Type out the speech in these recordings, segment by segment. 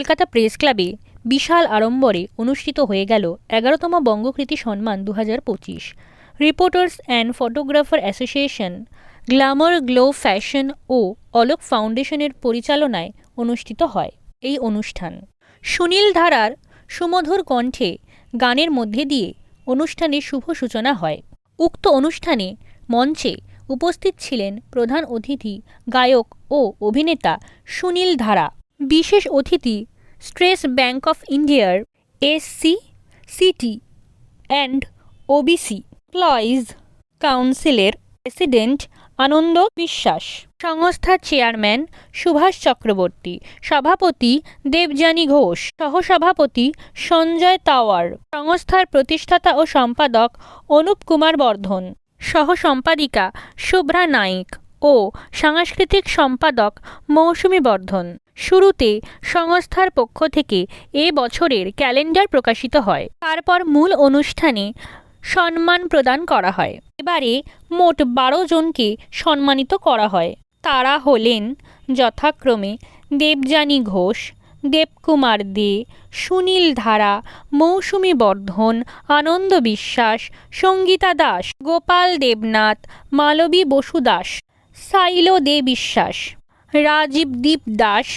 Kolkata press ক্লাবে বিশাল আড়ম্বরে অনুষ্ঠিত হয়ে গেল এগারোতম বঙ্গকৃতি সম্মান দু হাজার পঁচিশ। Reporters and photographer association glamour glow fashion ও অলোক ফাউন্ডেশনের পরিচালনায় অনুষ্ঠিত হয় এই অনুষ্ঠান। সুনীল ধারার সুমধুর কণ্ঠে গানের মধ্যে দিয়ে অনুষ্ঠানের শুভ সূচনা হয়। উক্ত অনুষ্ঠানে মঞ্চে উপস্থিত ছিলেন প্রধান অতিথি, গায়ক ও অভিনেতা সুনীল ধারা। বিশেষ অতিথি স্ট্রেস ব্যাংক অফ ইন্ডিয়ার SC ST and OBC employees কাউন্সিলের প্রেসিডেন্ট আনন্দ বিশ্বাস। সংস্থার চেয়ারম্যান সুভাষ চক্রবর্তী। সভাপতি দেবযানী ঘোষ। সহসভাপতি সঞ্জয় তাওয়ার। সংস্থার প্রতিষ্ঠাতা ও সম্পাদক অনুপ কুমার বর্ধন। সহ সম্পাদিকা শুভ্রা নাইক ও সাংস্কৃতিক সম্পাদক মৌসুমী বর্ধন। শুরুতে সংস্থার পক্ষ থেকে এ বছরের ক্যালেন্ডার প্রকাশিত হয়। তারপর মূল অনুষ্ঠানে সম্মান প্রদান করা হয়। এবারে মোট বারো জনকে সম্মানিত করা হয়। তারা হলেন যথাক্রমে দেবযানী ঘোষ, দেবকুমার দে, সুনীল ধারা, মৌসুমী বর্ধন, আনন্দ বিশ্বাস, সঙ্গীতা দাস, গোপাল দেবনাথ, মালবী বসু দাস, সাইলো দে বিশ্বাস, রাজীব দীপ দাস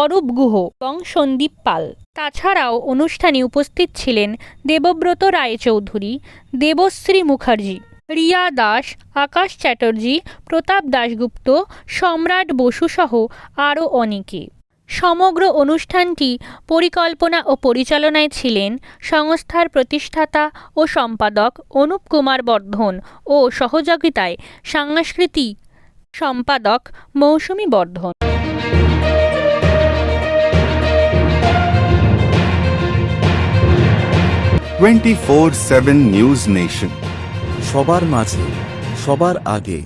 অরূপ গুহ এবং সন্দীপ পাল। তাছাড়াও অনুষ্ঠানে উপস্থিত ছিলেন দেবব্রত রায়চৌধুরী, দেবশ্রী মুখার্জি, রিয়া দাস, আকাশ চ্যাটার্জি, প্রতাপ দাশগুপ্ত, সম্রাট বসু সহ আরও অনেকে। সমগ্র অনুষ্ঠানটি পরিকল্পনা ও পরিচালনায় ছিলেন সংস্থার প্রতিষ্ঠাতা ও সম্পাদক অনুপ কুমার বর্ধন ও সহযোগিতায় সাংস্কৃতিক সম্পাদক Mousumi Bardhan. Twenty four seven news nation. সবার মাঝে সবার আগে